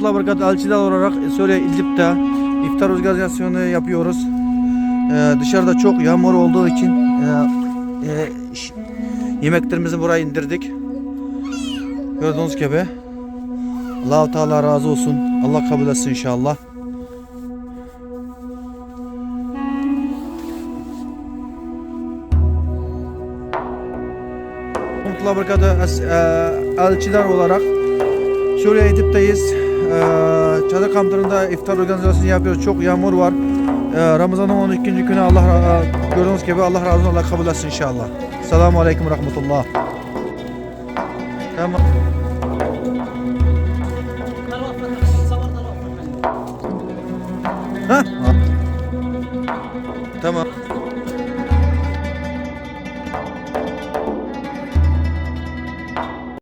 Mutlu Bırkat elçiler olarak Suriye İdlib'de iftar organizasyonu yapıyoruz. Ee, dışarıda çok yağmur olduğu için e, e, yemeklerimizi buraya indirdik. Gördüğünüz gibi. Allahu Teala razı olsun. Allah kabul etsin inşallah. Mutlu es- e, elçiler olarak Suriye Edip'teyiz. Ee, çadır kamplarında iftar organizasyonu yapıyoruz. Çok yağmur var. Ee, Ramazan'ın 12. günü Allah e, gördüğünüz gibi Allah razı olsun. Allah kabul etsin inşallah. Selamun Aleyküm Rahmetullah. Tamam. Ha? Tamam.